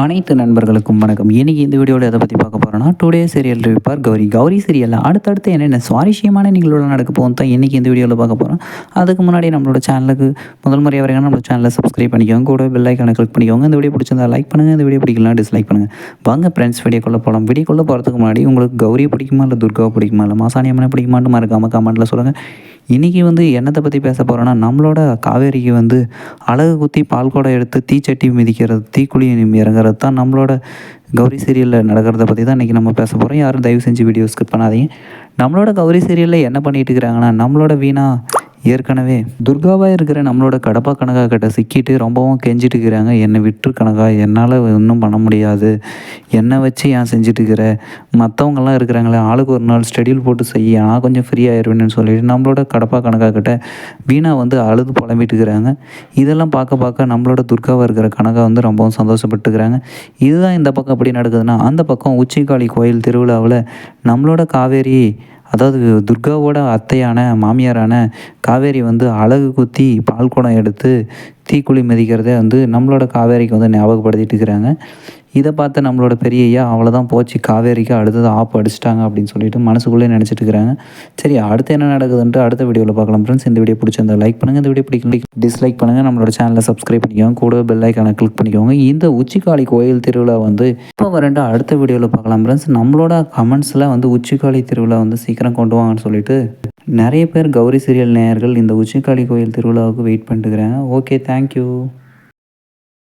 அனைத்து நண்பர்களுக்கும் வணக்கம். இன்னைக்கு இந்த வீடியோவில் எதை பற்றி பார்க்க போகிறோன்னா டுடே சீரியல் ரிப்பார் கௌரி. கௌரி சீரியலில் அடுத்தடுத்து என்னென்ன சுவாரஸ்யமான நிகழ்வுகள் நடக்க போகும் தான் இன்றைக்கி இந்த வீடியோவில் பார்க்க போகிறோம் அதுக்கு முன்னாடி நம்மளோட சேனலுக்கு முதல் முறையாக வரைக்கும் நம்மளோட சேனலை சப்ஸ்கிரைப் பண்ணிக்கோங்க. கூட பெல் ஐக்கானை கிளிக் பண்ணிக்கோங்க. இந்த வீடியோ பிடிச்சிருந்தா லைக் பண்ணுங்கள் இந்த வீடியோ பிடிக்கலாம் டிஸ்லைக் பண்ணுங்கள் வாங்க ஃப்ரெண்ட்ஸ் வீடியோக்குள்ளே போகலாம் வீடியோக்குள்ளே போகிறதுக்கு முன்னாடி உங்களுக்கு கௌரி பிடிக்குமா இல்லை துர்காவை பிடிக்குமா இல்லை மாசாணியம்மனை பிடிக்குமான்னு மறக்காமல் கமெண்ட்டில் சொல்லுங்கள் இன்றைக்கி வந்து என்னத்தை பற்றி பேச போகிறோன்னா நம்மளோட காவேரிக்கு வந்து அழகு குத்தி பால் குடம் எடுத்து தீச்சட்டி மிதிக்கிறது தீக்குழி இறங்குறது தான் நம்மளோட கௌரி சீரியலில் நடக்கிறத பற்றி தான் இன்றைக்கி நம்ம பேச போகிறோம் யாரும் தயவு செஞ்சு வீடியோ ஸ்கிப் பண்ணாதீங்க. நம்மளோட கௌரி சீரியலில் என்ன பண்ணிட்டு இருக்கிறாங்கன்னா நம்மளோட வீணா ஏற்கனவே துர்காவாக இருக்கிற நம்மளோட கடப்பா கணக்கா கிட்ட சிக்கிட்டு ரொம்பவும் கெஞ்சிட்டு இருக்கிறாங்க. என்னை விட்டு கணக்கா என்னால் ஒன்றும் பண்ண முடியாது. என்னை வச்சு ஏன் செஞ்சுட்டு இருக்கிற மற்றவங்கெல்லாம் இருக்கிறாங்களே ஆளுக்கு ஒரு நாள் ஸ்டெடியூல் போட்டு செய்ய நான் கொஞ்சம் ஃப்ரீ ஆயிடுவேன்னு சொல்லிட்டு நம்மளோட கடப்பா கணக்காக்கிட்ட கிட்ட வீணா வந்து அழுது புலம்பிட்டு இருக்கிறாங்க இதெல்லாம் பார்க்க பார்க்க நம்மளோட துர்காவாக இருக்கிற கணக்காக வந்து ரொம்பவும் சந்தோஷப்பட்டுக்கிறாங்க. இதுதான் இந்த பக்கம் எப்படி நடக்குதுன்னா அந்த பக்கம் உச்சிக்காளி கோயில் திருவிழாவில் நம்மளோட காவேரி அதாவது துர்காவோட அத்தையான மாமியாரான காவேரி வந்து அழகு குத்தி பால் குடம் எடுத்து தீக்குழி மிதிக்கிறதே வந்து நம்மளோட காவேரிக்கு வந்து ஞாபகப்படுத்திட்டு இருக்கிறாங்க இதை பார்த்து நம்மளோட பெரிய ஐயா அவ்வளோதான் போச்சு காவேரிக்கு அடுத்தது ஆப் அடிச்சிட்டாங்க அப்படின்னு சொல்லிட்டு மனசுக்குள்ளே நினச்சிட்டு இருக்கிறாங்க. சரி அடுத்து என்ன நடக்குதுன்ட்டு அடுத்த வீடியோவில் பார்க்கலாம் ஃப்ரெண்ட்ஸ் இந்த வீடியோ பிடிச்சிருந்தா லைக் பண்ணுங்கள் இந்த வீடியோ பிடிக்கல டிஸ்லைக் பண்ணுங்கள் நம்மளோட சேனலை சப்ஸ்கிரைப் பண்ணிக்கோங்க. கூட பெல் ஐக்கானை கிளிக் பண்ணிக்கோங்க. இந்த உச்சிக்காளி கோயில் திருவிழா வந்து இப்போ வரண்டு அடுத்த வீடியோவில் பார்க்கலாம் ஃப்ரெண்ட்ஸ் நம்மளோட கமெண்ட்ஸில் வந்து உச்சிக்காளி திருவிழா வந்து சீக்கிரம் கொண்டு வாங்கன்னு சொல்லிட்டு நிறைய பேர் கௌரி சீரியல் நேயர்கள் இந்த உச்சிக்காளி கோயில் திருவிழாவுக்கு வெயிட் பண்ணிட்டுருக்குறாங்க ஓகே தேங்க்யூ